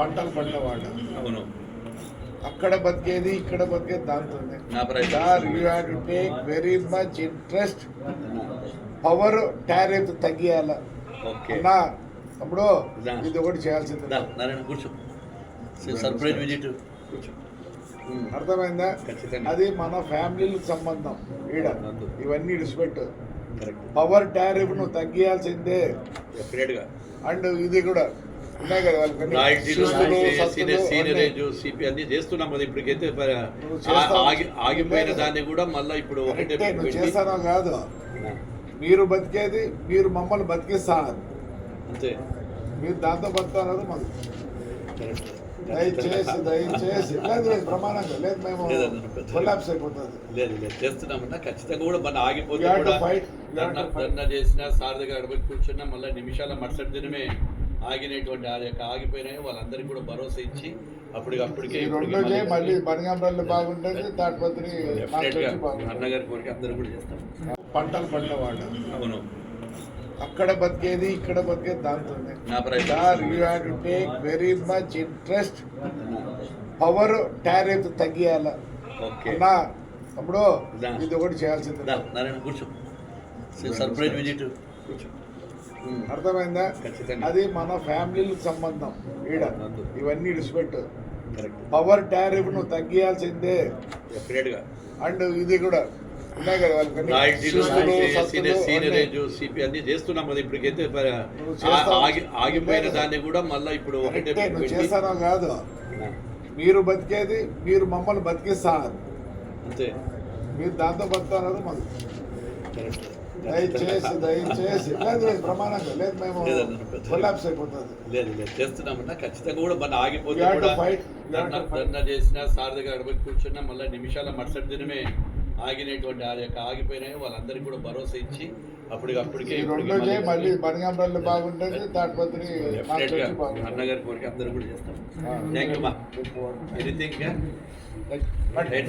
పంటలు పండేవాడు అవును. అక్కడ బతికేది ఇక్కడ బతికేది దాంతోనే. నా. Sir you have to take very much interest power tariff తగ్గియాల. అన్నా. ఇది ఒకటి చేయాల్సింది. సర్ప్రైజ్ విజిట్ ఉమ్, అర్థమైందా. అది మన ఫ్యామిలీలకు సంబంధం. ఈడ. ఇవన్నీ కరెక్ట్ పవర్ టారిఫ్ నువ్వు తగ్గియాల్సిందే. అండ్ ఇది కూడా. సిపి అన్ని చేస్తున్నాం కదా ఇప్పటికైతే. ఆగిపోయిన. దాన్ని కూడా మళ్ళీ ఇప్పుడు ఒకటే చేస్తానో కాదు. మీరు బతికేది మీరు మమ్మల్ని బతికిస్తారు అంతే. మీరు దాంతో బతుకుతున్నారు మాకు. దయచేసి దయచేసి. లేదు లేదు ప్రమాణంగా లేదు మేము కొలాప్స్ అయిపోతుంది. లేదు లేదు చేస్తున్నామన్నా ఖచ్చితంగా కూడా మన ఆగిపోతే ధర్నా చేసినా సార్ దగ్గర అడబడి కూర్చున్నా మళ్ళీ నిమిషాల మరుసటి దినమే ఆగినటువంటి ఆ యొక్క ఆగిపోయినాయి. వాళ్ళందరికీ కూడా భరోసా ఇచ్చి అప్పటికి అప్పటికే మళ్ళీ బనగాంపల్లి బాగుంటుంది తాటిపత్రి అన్నగారి కోరిక అందరూ కూడా చేస్తాం పంటలు పండేవాడు అవును. అక్కడ బతికేది ఇక్కడ బతికేది దాంతోనే. నా to take very much interest power tariff తగ్గియాల. తమ్ముడు దా. ఇది ఒకటి చేయాల్సింది. సర్ప్రైజ్ విజిట్ కూర్చో. అర్థమైందా. అది మన ఫ్యామిలీలకు సంబంధం. ఈడ. ఇవన్నీ ఇడిచిపెట్టు కరెక్ట్ పవర్ టారిఫ్ నువ్వు తగ్గియాల్సిందే అండ్ ఇది కూడా. చేస్తున్నాం ఇప్పటికైతే. ఆగిపోయిన. దాన్ని కూడా మళ్ళీ ఇప్పుడు చేస్తానో కాదు. మీరు బతికేది మీరు మమ్మల్ని బతికిస్తారు. అంతే. మీరు దాంతో బతుకుతున్నారు మాకు. దయచేసి దయచేసి. లేదు లేదు ప్రమాణంగా లేదు మేము కొలాప్స్ అయిపోతుంది లేదు. లేదు చేస్తున్నామన్నా ఖచ్చితంగా కూడా మన ఆగిపోతే You have to కూడా fight. You have dharna to fight. ధర్నా చేసినా సార్ దగ్గర అడబడి కూర్చున్నా మళ్ళీ నిమిషాల మరుసటి దినమే ఆగినటువంటి ఆ యొక్క ఆగిపోయినాయి. వాళ్ళందరికీ కూడా భరోసా ఇచ్చి అప్పటికి అప్పటికే మళ్ళీ బనగాంపల్లి బాగుంటుంది తాటిపత్రి అన్నగారి కోరిక అందరూ కూడా చేస్తాం. థ్యాంక్ యూ మా ఎనీథింగ్ థ్యాంక్